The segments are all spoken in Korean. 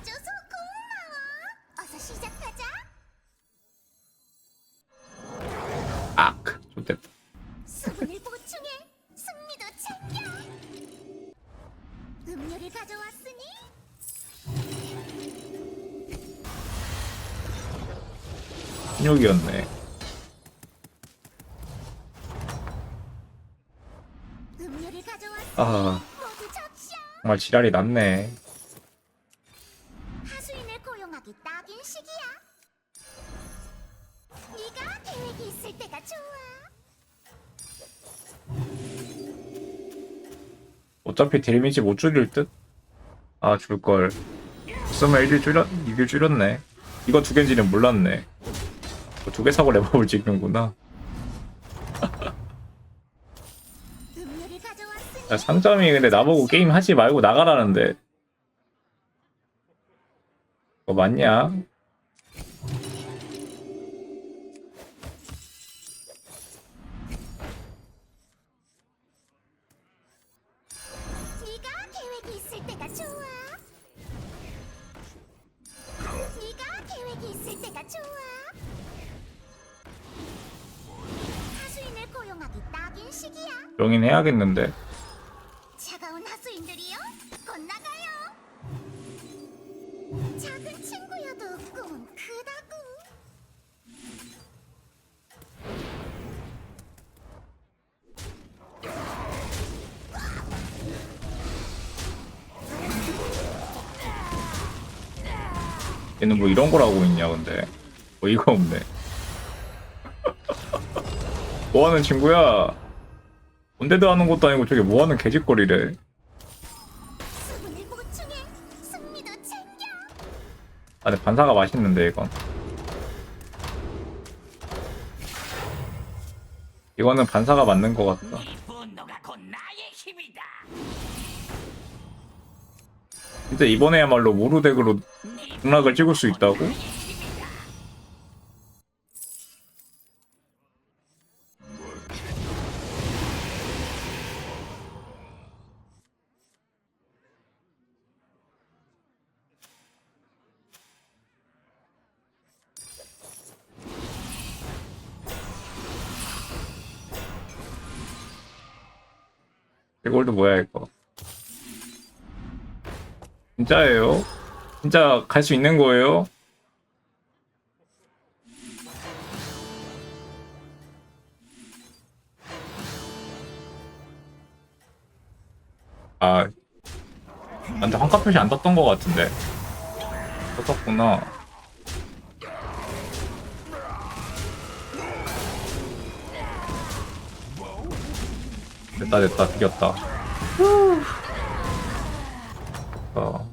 도와줘서 고마워. 어서 시작하자. 악 좋됐다 수분을 보충해. 승리도 챙겨. 음료를 가져왔으니 신욕이었네 음료를 가져왔으니 아 모두. 정말 지랄이 났네 어차피 데미지 못 줄일 듯? 아 줄걸. 쓰면 1일 줄였, 2일 줄였네. 이거 두 개인지는 몰랐네. 두 개 사고 랩업을 찍는구나. 야, 상점이 근데 나보고 게임 하지 말고 나가라는데. 그거 맞냐? 용인 해야겠는데 차가운 하수인들이요? 곧 나가요. 작은 친구여도 꿈은 크다고. 얘는 뭐 이런 걸 하고 있냐 근데 어이가 없네 뭐하는 친구야 언데도 하는 것도 아니고 저게 개짓거리래 보충해. 승리도 챙겨. 아 근데 반사가 맛있는데 이건 이거는 반사가 맞는 것 같다. 진짜 이번에야말로 모르덱으로 네 등락을 찍을 수 있다고? 진짜예요? 진짜 갈 수 있는 거예요? 아 나한테 환가 표시 안 떴던 것 같은데 떴었구나 됐다 됐다 이겼다 어.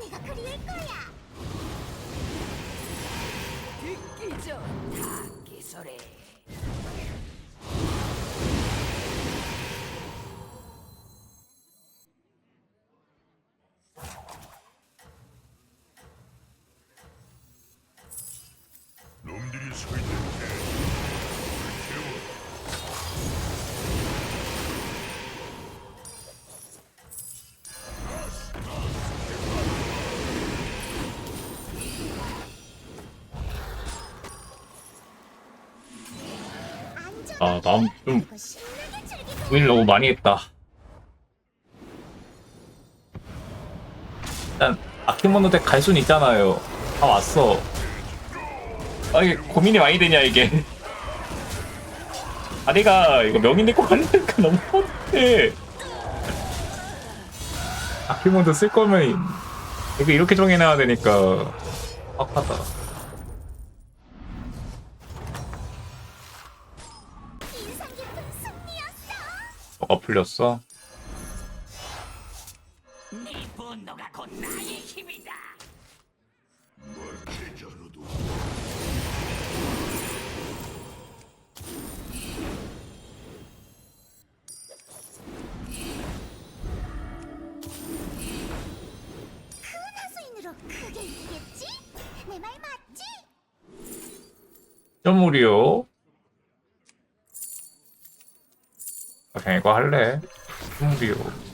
네가 그리울 거야. 듣기 좋다. 이 소리. 놈들이 서 있는 게 아 마음 좀 그리고 신나게 즐기고 고민 너무 많이 했다. 일단 아키모노 덱갈 수는 있잖아요. 다 왔어 아 이게 고민이 많이 되냐 이게 다리가 이거 명인 입고 가려니까 너무 뻔해. 아키모드 쓸 거면 이거 이렇게 정해놔야 되니까 승리였어. 뭐가 풀렸어? 점물이요. 아, 그냥 이거 할래. 점물이요.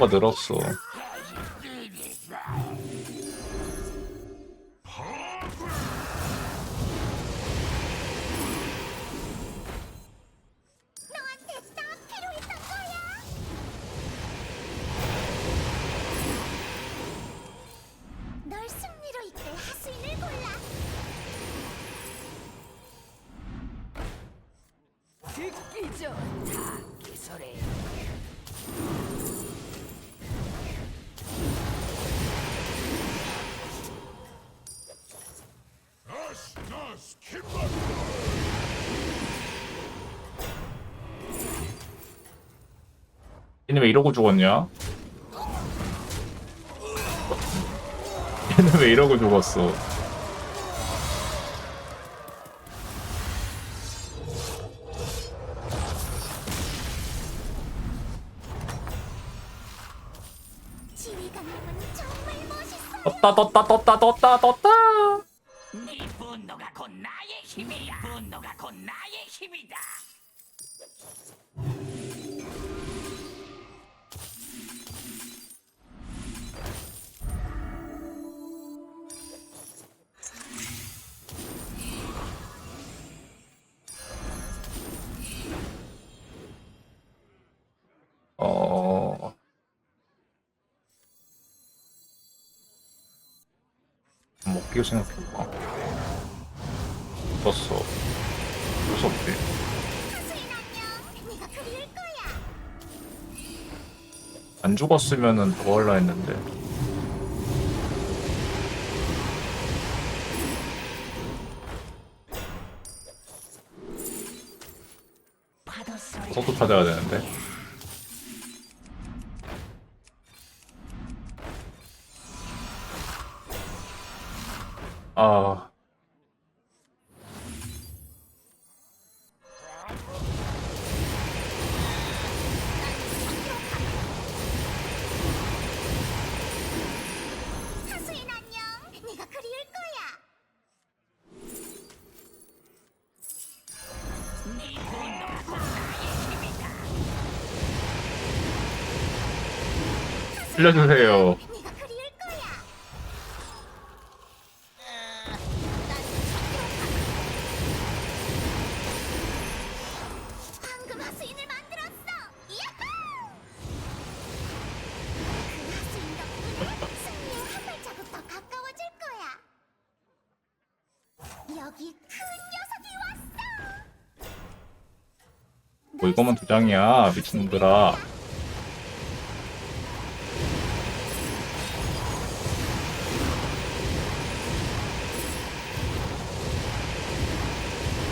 뼈가 늘었어. 얘는 왜 이러고 죽었냐? 얘는 왜 이러고 죽었어? 떴다 떴다 떴다 떴다 떴다. 먹기로 생각해봐. 떴어. 네가 그리울 거야. 안 죽었으면은 더 할라 했는데. 속도 찾아야 되는데. 하수인 안녕. 네가 그리울 거야. 네 분노가 곧 나의 힘이다. 살려주세요. 여기 큰 녀석이 왔어. 뭐 이거만 두 장이야 미친놈들아.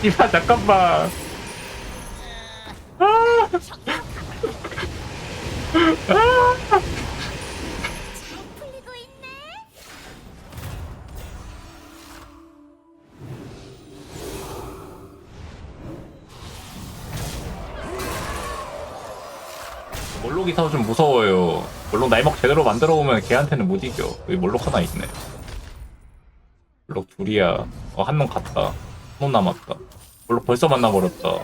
이봐 잠깐만. 아. 잘 캐릭터가 좀 무서워요. 물론 날먹 제대로 만들어 오면 걔한테는 못 이겨. 여기 몰록 하나 있네. 몰록 둘이야. 어, 한 놈 갔다. 한 놈 남았다. 몰록 벌써 만나버렸다.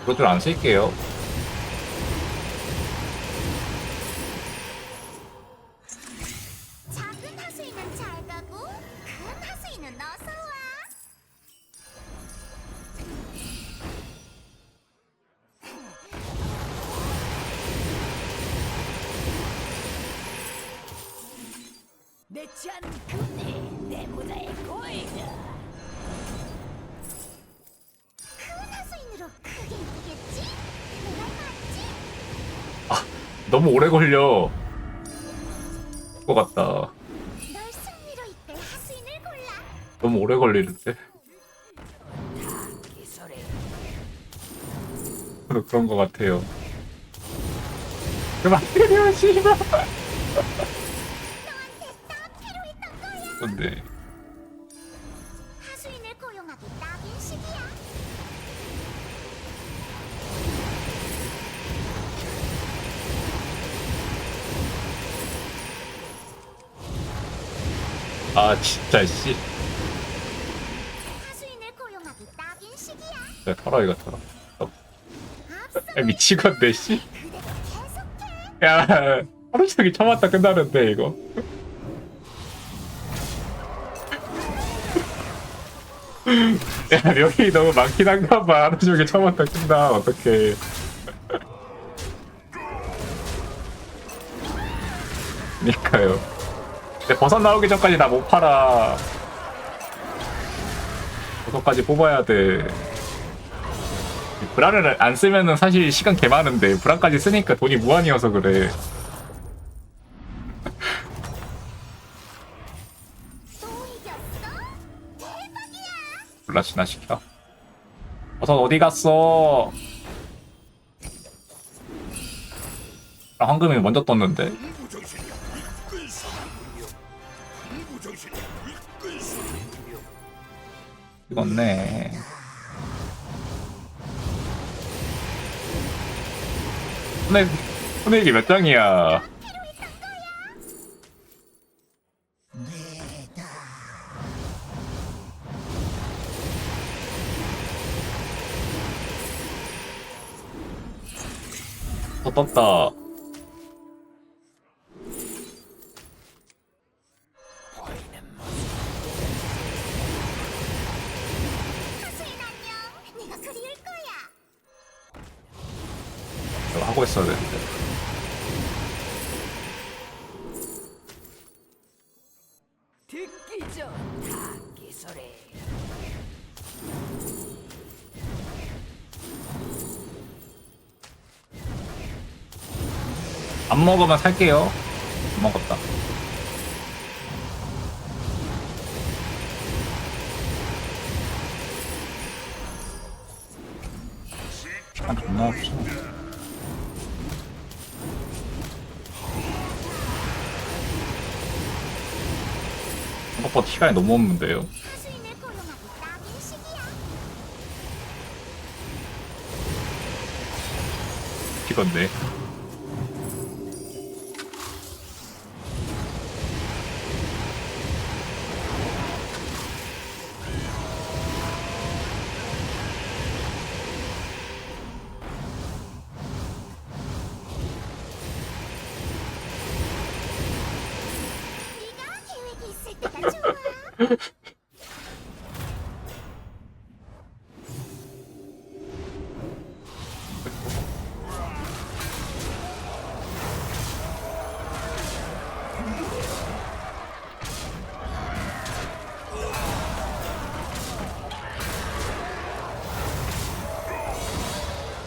그것들 안 쓸게요. 내찬 금이 내 무대에 보이다. 큰 하수인으로 크게 이기겠지? 내 맞지? 너무 오래 걸려. 것 같다. 널 승리로 이끌 하수인을 골라. 너무 오래 걸리는데. 기술이 그런 그런 것 같아요. 그만 때려 씨발. 하수인을 고용하기 딱인 시기야. 아 진짜 씨. 하수인을 고용하기 딱인 시기야. 야, 털어 이거 털어. 어, 야, 미치겠네 씨. 계속해. 야 하루 종일 참았다 끝나는데 이거. 야 여기 너무 많긴 한가 봐. 하루 종일 참았다 끝나. 어떡해. 그니까요. 근데 버섯 나오기 전까지 나 못 팔아. 버섯까지 뽑아야 돼. 브라를 안 쓰면은 사실 시간 개 많은데 브라까지 쓰니까 돈이 무한이어서 그래. 진화시켜. 버섯 어디 갔어? 아, 황금이 먼저 떴는데. 이건네. 손에, 손에 몇 장이야? 더 떴다. 하 먹으면 살게요. 안 먹었다. 아, 존나. 생각보다 시간이 너무 없는데요. 이건데.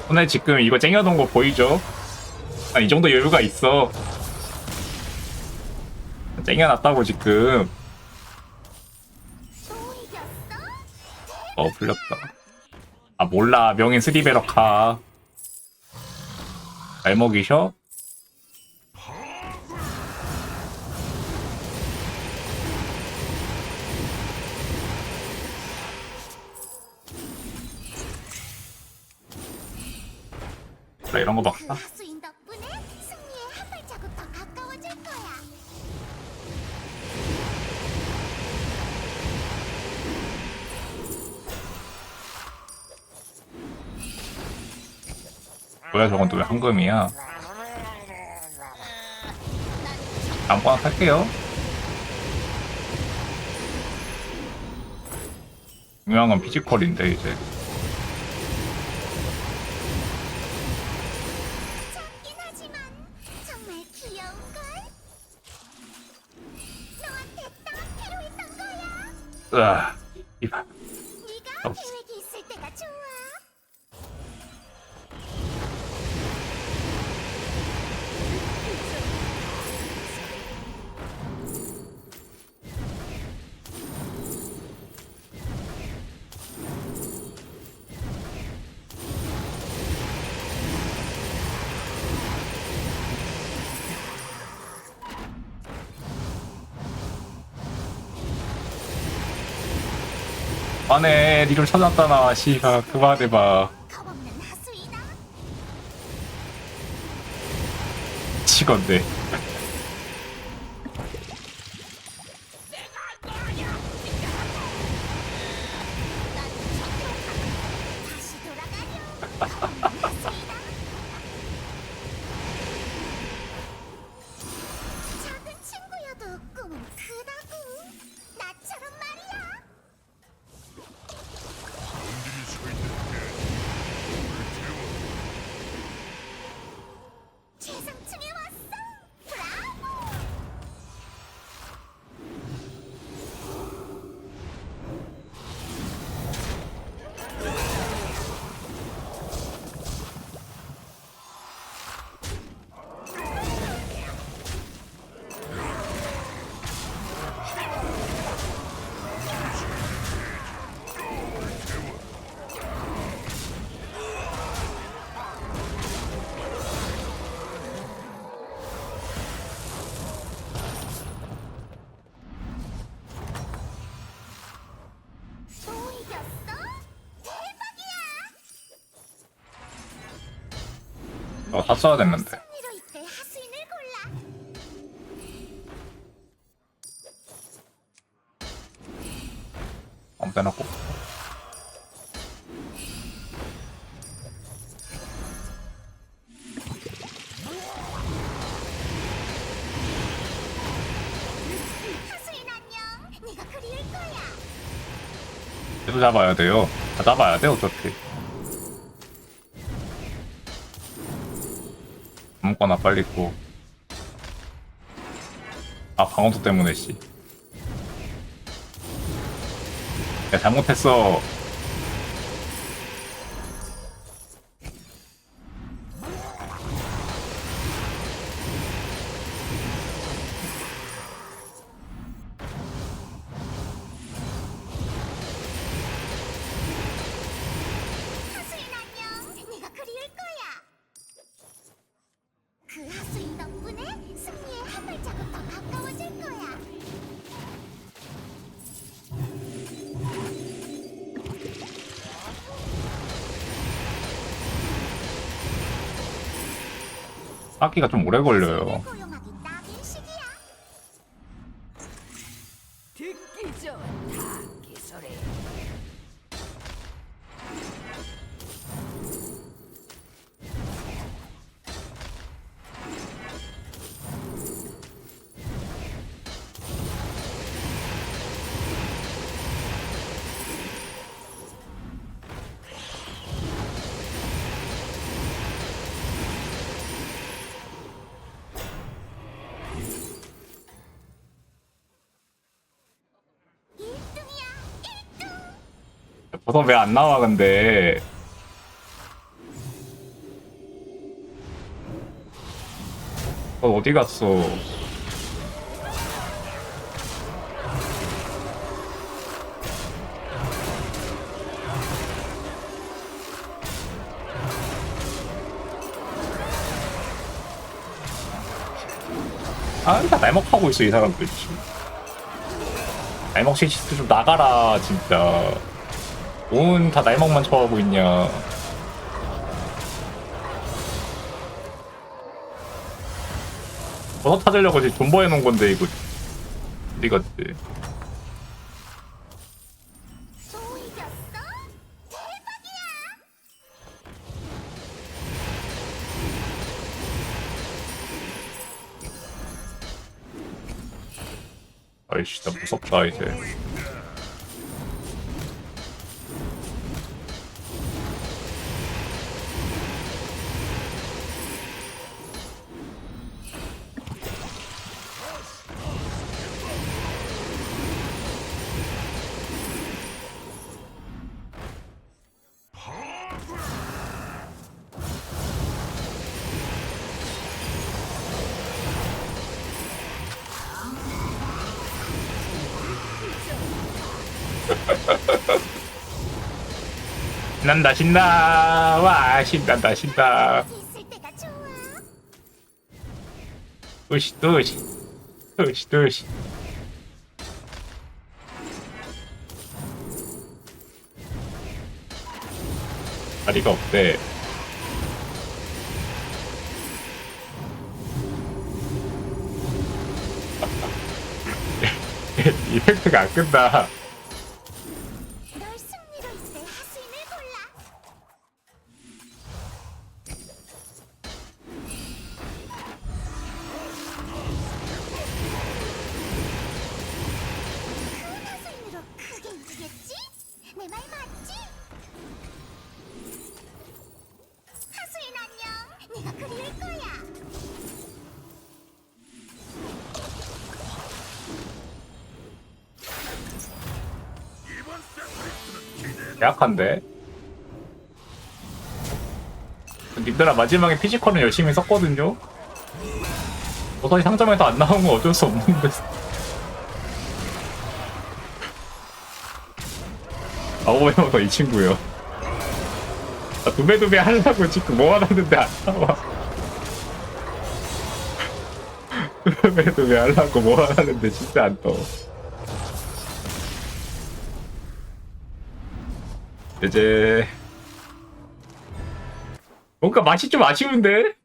오늘 지금 이거 쟁여놓은 거 보이죠? 아, 이 정도 여유가 있어. 쟁여놨다고 지금. 어, 풀렸다. 아, 몰라. 명인 스리베럭하. 잘 먹이셔? 나 이런 거그막 뭐야 저건 또 왜 황금이야? 아무거나 탈게요. 중요한 건 피지컬인데 이제. 으아, 이봐. 에 니를 찾았잖아, 씨가 그만해봐. 치건데. 써야 됐는데. 아무 때나. 계속 잡아야 돼요. 다 잡아야 돼, 어차피. 아무거나 빨리 있고. 아, 방어도 때문에, 씨. 야, 잘못했어. 하기가 좀 오래 걸려요. 1등. 버섯 왜안 나와, 근데. 어, 어디 갔어? 아, 다 날먹하고 있어, 이 사람들. 날먹 시스트 좀 나가라, 진짜. 뭔 다 날먹만 쳐하고 있냐. 번호 찾으려고 지금 존버해 놓은 건데 이거. 어디 갔지? 아이씨 나 무섭다 이제. 신난다 신나. 와 신난다 좋아. 으시 으시. 으시 으시. 다리가 없대. 이펙트가 안 끝나 약한데? 님들아 마지막에 피지컬은 열심히 썼거든요? 도서히 상점에서 안 나온 건 어쩔 수 없는데 아오메모도 이 친구요 아, 두배두배 하려고 지금 모아놨는데 안 나와 두배두배 하려고 모아놨는데 진짜 안 떠. 이제 뭔가 맛이 좀 아쉬운데?